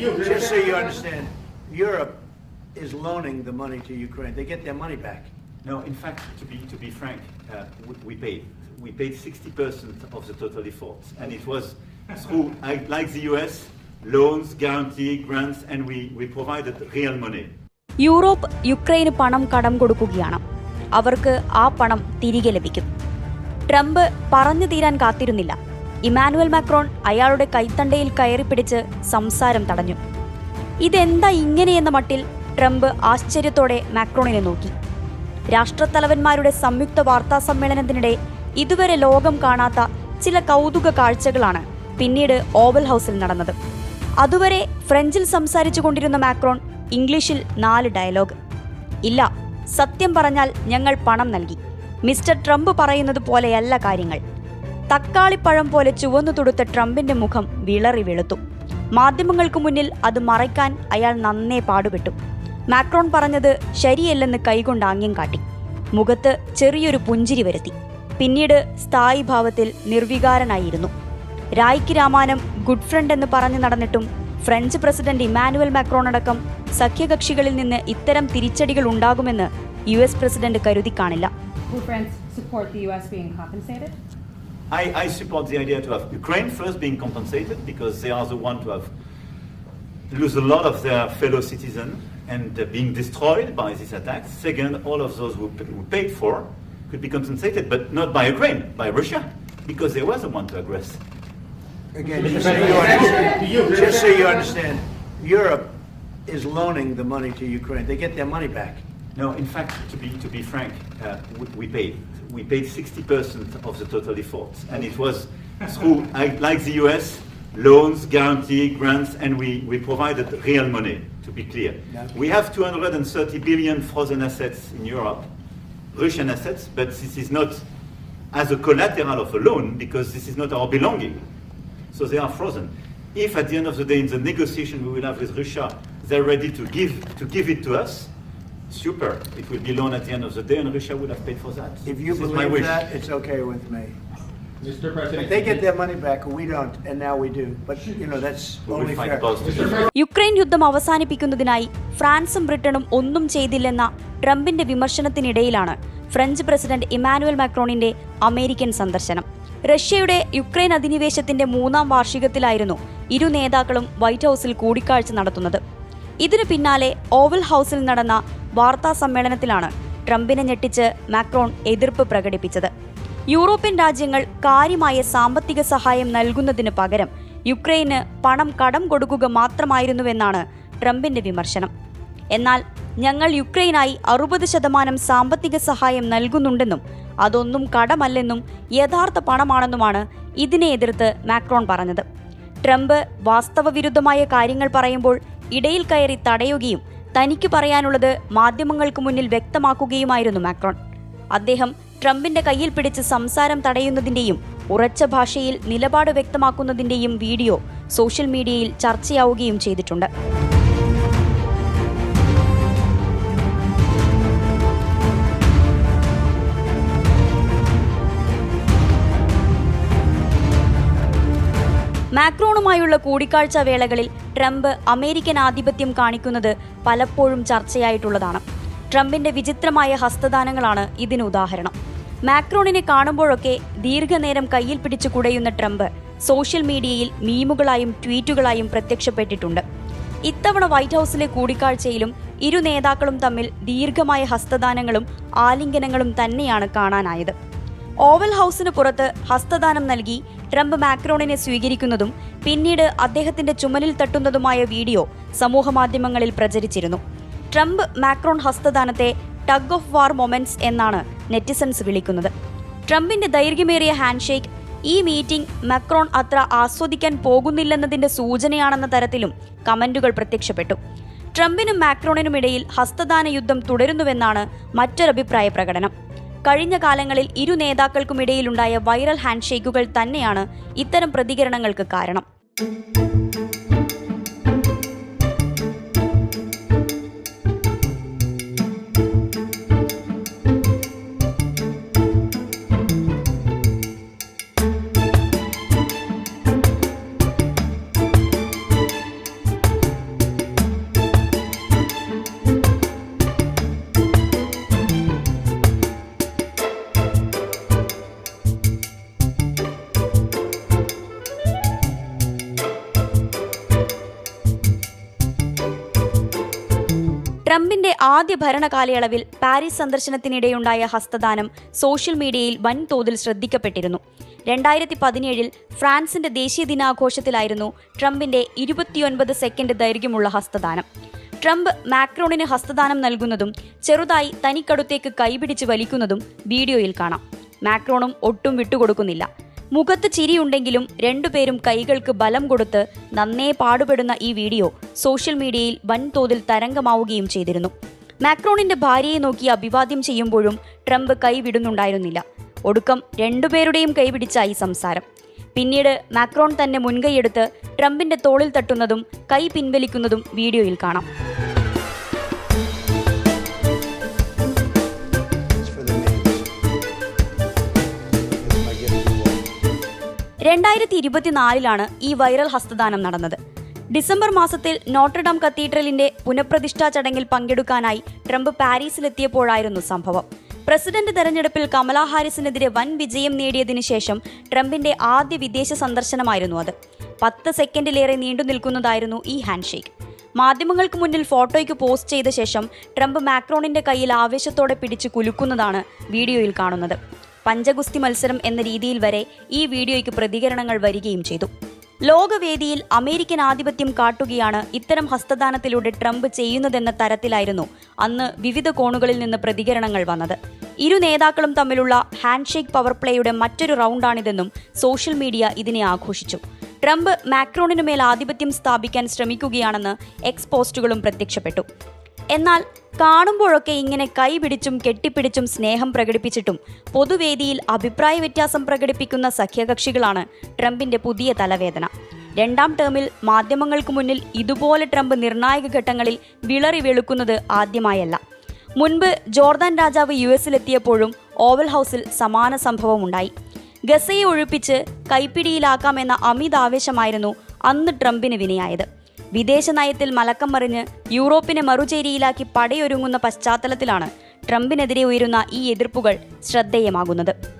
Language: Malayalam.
Just so you understand, Europe is loaning the money to Ukraine. They get their money back. No, in fact, to be, to be frank, uh, we, we paid. We paid 60% of the total effort. And it was through, like the US, loans, guarantee, grants, and we, we provided real money. Europe യുക്രൈന് പണം കടം കൊടുക്കുകയാണ് അവർക്ക് ആ പണം തിരികെ ലഭിക്കും ട്രംപ് പറഞ്ഞു തീരാൻ കാത്തിരുന്നില്ല ഇമാനുവൽ മാക്രോൺ അയാളുടെ കൈത്തണ്ടയിൽ കയറിപ്പിടിച്ച് സംസാരം തടഞ്ഞു. ഇതെന്താ ഇങ്ങനെയെന്ന മട്ടിൽ ട്രംപ് ആശ്ചര്യത്തോടെ മാക്രോണിനെ നോക്കി. രാഷ്ട്രത്തലവന്മാരുടെ സംയുക്ത വാർത്താ സമ്മേളനത്തിനിടെ ഇതുവരെ ലോകം കാണാത്ത ചില കൗതുക കാഴ്ചകളാണ് പിന്നീട് ഓവൽ ഹൗസിൽ നടന്നത്. അതുവരെ ഫ്രഞ്ചിൽ സംസാരിച്ചു കൊണ്ടിരുന്ന മാക്രോൺ ഇംഗ്ലീഷിൽ നാല് ഡയലോഗ്. ഇല്ല സത്യം പറഞ്ഞാൽ ഞങ്ങൾ പണം നൽകി. മിസ്റ്റർ ട്രംപ് പറയുന്നത് പോലെയല്ല കാര്യങ്ങൾ. തക്കാളിപ്പഴം പോലെ ചുവന്നു തുടുത്ത ട്രംപിന്റെ മുഖം വിളറി വെളുത്തു. മാധ്യമങ്ങൾക്ക് മുന്നിൽ അത് മറയ്ക്കാൻ അയാൾ നന്നേ പാടുപെട്ടു. മാക്രോൺ പറഞ്ഞത് ശരിയല്ലെന്ന് കൈകൊണ്ട് ആംഗ്യം കാട്ടി. മുഖത്ത് ചെറിയൊരു പുഞ്ചിരി വരുത്തി. പിന്നീട് സ്ഥായി ഭാവത്തിൽ നിർവികാരനായിരുന്നു. രായ്ക്ക് രാമാനം ഗുഡ് ഫ്രണ്ട് എന്ന് പറഞ്ഞു നടന്നിട്ടും ഫ്രഞ്ച് പ്രസിഡന്റ് ഇമാനുവൽ മാക്രോൺ അടക്കം സഖ്യകക്ഷികളിൽ നിന്ന് ഇത്തരം തിരിച്ചടികൾ ഉണ്ടാകുമെന്ന് യു എസ് പ്രസിഡന്റ് കരുതി കാണില്ല. I, I support the idea to have Ukraine first being compensated because they are the one to have lose a lot of their fellow citizens and uh, being destroyed by these attacks. Second, all of those who, who paid for could be compensated, but not by Ukraine, by Russia, because they were the one to aggress. Again, just so you understand, just so you understand, Europe is loaning the money to Ukraine. They get their money back. No, in fact, to be, to be frank, uh, we, we paid. We paid 60% of the total effort. And it was through, like the US, loans, guarantee, grants, and we, we provided real money, to be clear. We have 230 billion frozen assets in Europe, Russian assets, but this is not as a collateral of a loan because this is not our belonging. So they are frozen. If at the end of the day, in the negotiation we will have with Russia, they're ready to give to give it to us, super. It will be loan at the end of the day, and Russia would have paid for that. If you this is my believe wish. that, it's okay with me. Mr. President. They get their money back, we don't, and now we do. But, you know, that's We will only fight fair. together. Ukraine യുദ്ധം അവസാനിപ്പിക്കുന്നതിനായി ഫ്രാൻസും ബ്രിട്ടനും ഒന്നും ചെയ്തില്ലെന്ന ട്രംപിന്റെ വിമർശനത്തിനിടയിലാണ് ഫ്രഞ്ച് പ്രസിഡന്റ് ഇമാനുവൽ മാക്രോണിന്റെ അമേരിക്കൻ സന്ദർശനം റഷ്യയുടെ യുക്രൈൻ അധിനിവേശത്തിന്റെ മൂന്നാം വാർഷികത്തിലായിരുന്നു ഇരു നേതാക്കളും വൈറ്റ് ഹൌസിൽ കൂടിക്കാഴ്ച നടത്തുന്നത് ഇതിനു പിന്നാലെ ഓവൽ ഹൌസിൽ നടന്ന വാർത്താ സമ്മേളനത്തിലാണ് ട്രംപിനെ ഞെട്ടിച്ച് മാക്രോൺ എതിർപ്പ് പ്രകടിപ്പിച്ചത്. യൂറോപ്യൻ രാജ്യങ്ങൾ കാര്യമായ സാമ്പത്തിക സഹായം നൽകുന്നതിന് പകരം യുക്രൈന് പണം കടം കൊടുക്കുക മാത്രമായിരുന്നുവെന്നാണ് ട്രംപിന്റെ വിമർശനം. എന്നാൽ ഞങ്ങൾ യുക്രൈനായി അറുപത് ശതമാനം സാമ്പത്തിക സഹായം നൽകുന്നുണ്ടെന്നും അതൊന്നും കടമല്ലെന്നും യഥാർത്ഥ പണമാണെന്നുമാണ് ഇതിനെ എതിർത്ത് മാക്രോൺ പറഞ്ഞത്. ട്രംപ് വാസ്തവവിരുദ്ധമായ കാര്യങ്ങൾ പറയുമ്പോൾ ഇടയിൽ കയറി തടയുകയും തനിക്ക് പറയാനുള്ളത് മാധ്യമങ്ങൾക്ക് മുന്നിൽ വ്യക്തമാക്കുകയുമായിരുന്നു മാക്രോൺ. അദ്ദേഹം ട്രംപിന്റെ കയ്യിൽ പിടിച്ച് സംസാരം തടയുന്നതിന്റെയും ഉറച്ച ഭാഷയിൽ നിലപാട് വ്യക്തമാക്കുന്നതിന്റെയും വീഡിയോ സോഷ്യൽ മീഡിയയിൽ ചർച്ചയാവുകയും ചെയ്തിട്ടുണ്ട്. മാക്രോണുമായുള്ള കൂടിക്കാഴ്ച വേളകളിൽ ട്രംപ് അമേരിക്കൻ ആധിപത്യം കാണിക്കുന്നത് പലപ്പോഴും ചർച്ചയായിട്ടുള്ളതാണ്. ട്രംപിന്റെ വിചിത്രമായ ഹസ്തദാനങ്ങളാണ് ഇതിന് ഉദാഹരണം. മാക്രോണിനെ കാണുമ്പോഴൊക്കെ ദീർഘനേരം കയ്യിൽ പിടിച്ചു കുടയുന്ന ട്രംപ് സോഷ്യൽ മീഡിയയിൽ മീമുകളായും ട്വീറ്റുകളായും പ്രത്യക്ഷപ്പെട്ടിട്ടുണ്ട്. ഇത്തവണ വൈറ്റ് ഹൗസിലെ കൂടിക്കാഴ്ചയിലും ഇരു നേതാക്കളും തമ്മിൽ ദീർഘമായ ഹസ്തദാനങ്ങളും ആലിംഗനങ്ങളും തന്നെയാണ് കാണാനായത്. ഓവൽ ഹൗസിന് പുറത്ത് ഹസ്തദാനം നൽകി ട്രംപ് മാക്രോണിനെ സ്വീകരിക്കുന്നതും പിന്നീട് അദ്ദേഹത്തിന്റെ ചുമലിൽ തട്ടുന്നതുമായ വീഡിയോ സമൂഹമാധ്യമങ്ങളിൽ പ്രചരിച്ചിരുന്നു. ട്രംപ് മാക്രോൺ ഹസ്തദാനത്തെ ടഗ് ഓഫ് വാർ മൊമെന്റ്സ് എന്നാണ് നെറ്റിസൺസ് വിളിക്കുന്നത്. ട്രംപിന്റെ ദൈർഘ്യമേറിയ ഹാൻഡ്ഷേക്ക് ഈ മീറ്റിംഗ് മക്രോൺ അത്ര ആസ്വദിക്കാൻ പോകുന്നില്ലെന്നതിന്റെ സൂചനയാണെന്ന തരത്തിലും കമന്റുകൾ പ്രത്യക്ഷപ്പെട്ടു. ട്രംപിനും മാക്രോണിനും ഇടയിൽ ഹസ്തദാന യുദ്ധം തുടരുന്നുവെന്നാണ് മറ്റൊരഭിപ്രായ പ്രകടനം. കഴിഞ്ഞ കാലങ്ങളിൽ ഇരു നേതാക്കൾക്കുമിടയിലുണ്ടായ വൈറൽ ഹാൻഡ്ഷേക്കുകൾ തന്നെയാണ് ഇത്തരം പ്രതികരണങ്ങൾക്ക് കാരണം. ട്രംപിന്റെ ആദ്യ ഭരണകാലയളവിൽ പാരീസ് സന്ദർശനത്തിനിടെയുണ്ടായ ഹസ്തദാനം സോഷ്യൽ മീഡിയയിൽ വൻതോതിൽ ശ്രദ്ധിക്കപ്പെട്ടിരുന്നു. രണ്ടായിരത്തി പതിനേഴിൽ ഫ്രാൻസിന്റെ ദേശീയ ദിനാഘോഷത്തിലായിരുന്നു ട്രംപിന്റെ ഇരുപത്തിയൊൻപത് സെക്കൻഡ് ദൈർഘ്യമുള്ള ഹസ്തദാനം. ട്രംപ് മാക്രോണിന് ഹസ്തദാനം നൽകുന്നതും ചെറുതായി തനിക്കടുത്തേക്ക് കൈപിടിച്ച് വലിക്കുന്നതും വീഡിയോയിൽ കാണാം. മാക്രോണും ഒട്ടും വിട്ടുകൊടുക്കുന്നില്ല. മുഖത്ത് ചിരിയുണ്ടെങ്കിലും രണ്ടുപേരും കൈകൾക്ക് ബലം കൊടുത്ത് നന്നേ പാടുപെടുന്ന ഈ വീഡിയോ സോഷ്യൽ മീഡിയയിൽ വൻതോതിൽ തരംഗമാവുകയും ചെയ്തിരുന്നു. മാക്രോണിന്റെ ഭാര്യയെ നോക്കി അഭിവാദ്യം ചെയ്യുമ്പോഴും ട്രംപ് കൈവിടുന്നുണ്ടായിരുന്നില്ല. ഒടുക്കം രണ്ടുപേരുടെയും കൈപിടിച്ചായി സംസാരം. പിന്നീട് മാക്രോൺ തന്നെ മുൻകൈയെടുത്ത് ട്രംപിന്റെ തോളിൽ തട്ടുന്നതും കൈ പിൻവലിക്കുന്നതും വീഡിയോയിൽ കാണാം. രണ്ടായിരത്തി ഇരുപത്തിനാലിലാണ് ഈ വൈറൽ ഹസ്തദാനം നടന്നത്. ഡിസംബർ മാസത്തിൽ നോട്ടർഡാം കത്തീഡ്രലിന്റെ പുനഃപ്രതിഷ്ഠാ ചടങ്ങിൽ പങ്കെടുക്കാനായി ട്രംപ് പാരീസിലെത്തിയപ്പോഴായിരുന്നു സംഭവം. പ്രസിഡന്റ് തെരഞ്ഞെടുപ്പിൽ കമലാ ഹാരിസിനെതിരെ വൻ വിജയം നേടിയതിനു ശേഷം ട്രംപിന്റെ ആദ്യ വിദേശ സന്ദർശനമായിരുന്നു അത്. പത്ത് സെക്കൻഡിലേറെ നീണ്ടു നിൽക്കുന്നതായിരുന്നു ഈ ഹാൻഡ്ഷേക്ക്. മാധ്യമങ്ങൾക്ക് മുന്നിൽ ഫോട്ടോയ്ക്ക് പോസ്റ്റ് ചെയ്ത ശേഷം ട്രംപ് മാക്രോണിന്റെ കയ്യിൽ ആവേശത്തോടെ പിടിച്ച് കുലുക്കുന്നതാണ് വീഡിയോയിൽ കാണുന്നത്. പഞ്ചഗുസ്തി മത്സരം എന്ന രീതിയിൽ വരെ ഈ വീഡിയോയ്ക്ക് പ്രതികരണങ്ങൾ വരികയും ചെയ്തു. ലോകവേദിയിൽ അമേരിക്കൻ ആധിപത്യം കാട്ടുകയാണ് ഇത്തരം ഹസ്തദാനത്തിലൂടെ ട്രംപ് ചെയ്യുന്നതെന്ന തരത്തിലായിരുന്നു അന്ന് വിവിധ കോണുകളിൽ നിന്ന് പ്രതികരണങ്ങൾ വന്നത്. ഇരു നേതാക്കളും തമ്മിലുള്ള ഹാൻഡ്ഷേക്ക് പവർ പ്ലേയുടെ മറ്റൊരു റൗണ്ടാണിതെന്നും സോഷ്യൽ മീഡിയ ഇതിനെ ആഘോഷിച്ചു. ട്രംപ് മാക്രോണിനു മേൽ ആധിപത്യം സ്ഥാപിക്കാൻ ശ്രമിക്കുകയാണെന്ന് എക്സ് പോസ്റ്റുകളും പ്രത്യക്ഷപ്പെട്ടു. എന്നാൽ കാണുമ്പോഴൊക്കെ ഇങ്ങനെ കൈപിടിച്ചും കെട്ടിപ്പിടിച്ചും സ്നേഹം പ്രകടിപ്പിച്ചിട്ടും പൊതുവേദിയിൽ അഭിപ്രായ വ്യത്യാസം പ്രകടിപ്പിക്കുന്ന സഖ്യകക്ഷികളാണ് ട്രംപിന്റെ പുതിയ തലവേദന. രണ്ടാം ടേമിൽ മാധ്യമങ്ങൾക്ക് മുന്നിൽ ഇതുപോലെ ട്രംപ് നിർണായക ഘട്ടങ്ങളിൽ വിളറി വെളുക്കുന്നത് ആദ്യമായല്ല. മുൻപ് ജോർദാൻ രാജാവ് യു എസിലെത്തിയപ്പോഴും ഓവൽ ഹൗസിൽ സമാന സംഭവമുണ്ടായി ഗസയെ ഒഴിപ്പിച്ച് കൈപ്പിടിയിലാക്കാമെന്ന അമിതാവേശമായിരുന്നു അന്ന് ട്രംപിന് വിനയായത്. വിദേശ നയത്തിൽ മലക്കം മറിഞ്ഞ് യൂറോപ്പിനെ മറുചേരിയിലാക്കി പടയൊരുങ്ങുന്ന പശ്ചാത്തലത്തിലാണ് ട്രംപിനെതിരെ ഉയരുന്ന ഈ എതിർപ്പുകൾ ശ്രദ്ധേയമാകുന്നത്.